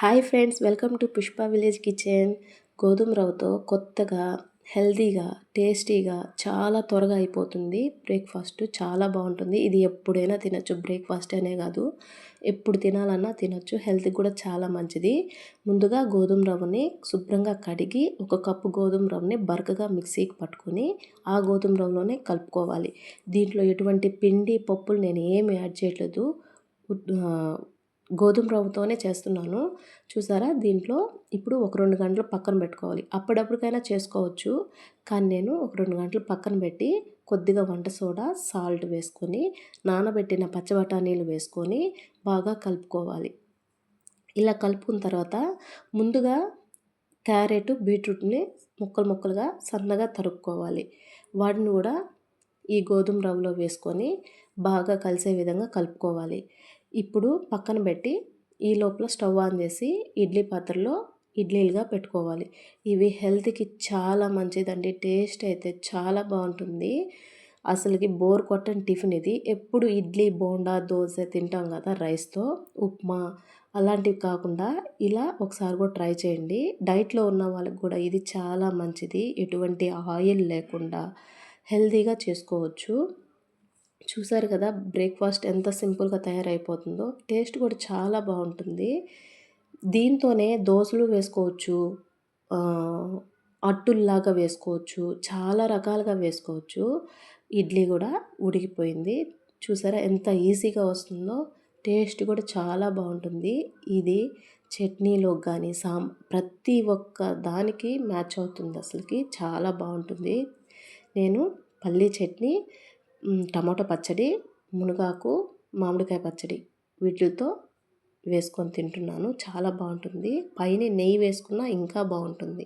Hi friends welcome to Pushpa village kitchen. గోధుమ రవ్వతో కొత్తగా హెల్తీగా టేస్టీగా చాలా త్వరగా అయిపోతుంది. బ్రేక్ఫాస్ట్ చాలా బాగుంటుంది. ఇది ఎప్పుడైనా తినచ్చు. బ్రేక్ఫాస్ట్ అనే కాదు. ఎప్పుడు తినాలన్నా తినచ్చు. హెల్త్కి కూడా చాలా మంచిది. ముందుగా గోధుమ రవ్వని శుభ్రంగా కడిగి ఒక కప్పు గోధుమ రవ్వని బరకగా మిక్సీకి పట్టుకొని ఆ గోధుమ రవ్వలోనే కలుపుకోవాలి. దీంట్లో ఎటువంటి పిండి పప్పులు నేను ఏమి యాడ్ చేయట్లేదు. గోధుమ రవ్వతోనే చేస్తున్నాను. చూసారా? దీంట్లో ఇప్పుడు ఒక రెండు గంటలు పక్కన పెట్టుకోవాలి. అప్పుడప్పటికైనా చేసుకోవచ్చు. కానీ నేను ఒక రెండు గంటలు పక్కన పెట్టి కొద్దిగా వంట సోడా సాల్ట్ వేసుకొని నానబెట్టిన పచ్చబటానీలు వేసుకొని బాగా కలుపుకోవాలి. ఇలా కలుపుకున్న తర్వాత ముందుగా క్యారెట్ బీట్రూట్ని ముక్కలు ముక్కలుగా సన్నగా తరుక్కోవాలి. వాటిని కూడా ఈ గోధుమ రవ్వలో వేసుకొని బాగా కలిసే విధంగా కలుపుకోవాలి. ఇప్పుడు పక్కన పెట్టి ఈ లోపల స్టవ్ ఆన్ చేసి ఇడ్లీ పాత్రలో ఇడ్లీలుగా పెట్టుకోవాలి. ఇవి హెల్త్కి చాలా మంచిదండి. టేస్ట్ అయితే చాలా బాగుంటుంది. అసలుకి బోర్ కొట్టని టిఫిన్ ఇది. ఎప్పుడు ఇడ్లీ బోండా దోశ తింటాం కదా రైస్తో ఉప్మా అలాంటివి కాకుండా ఇలా ఒకసారి కూడా ట్రై చేయండి. డైట్లో ఉన్న వాళ్ళకి కూడా ఇది చాలా మంచిది. ఎటువంటి ఆయిల్ లేకుండా హెల్తీగా చేసుకోవచ్చు. చూసారు కదా బ్రేక్ఫాస్ట్ ఎంత సింపుల్గా తయారైపోతుందో. టేస్ట్ కూడా చాలా బాగుంటుంది. దీంతోనే దోశలు వేసుకోవచ్చు అట్టుల్లాగా వేసుకోవచ్చు చాలా రకాలుగా వేసుకోవచ్చు. ఇడ్లీ కూడా ఉడికిపోయింది. చూసారా ఎంత ఈజీగా వస్తుందో. టేస్ట్ కూడా చాలా బాగుంటుంది. ఇది చట్నీలో కానీ సాం ప్రతి ఒక్క దానికి మ్యాచ్ అవుతుంది అసలుకి. చాలా బాగుంటుంది. నేను పల్లీ చట్నీ టమాటో పచ్చడి మునగాకు మామిడికాయ పచ్చడి వీటితో వేసుకొని తింటున్నాను. చాలా బాగుంటుంది. పైన నెయ్యి వేసుకున్న ఇంకా బాగుంటుంది.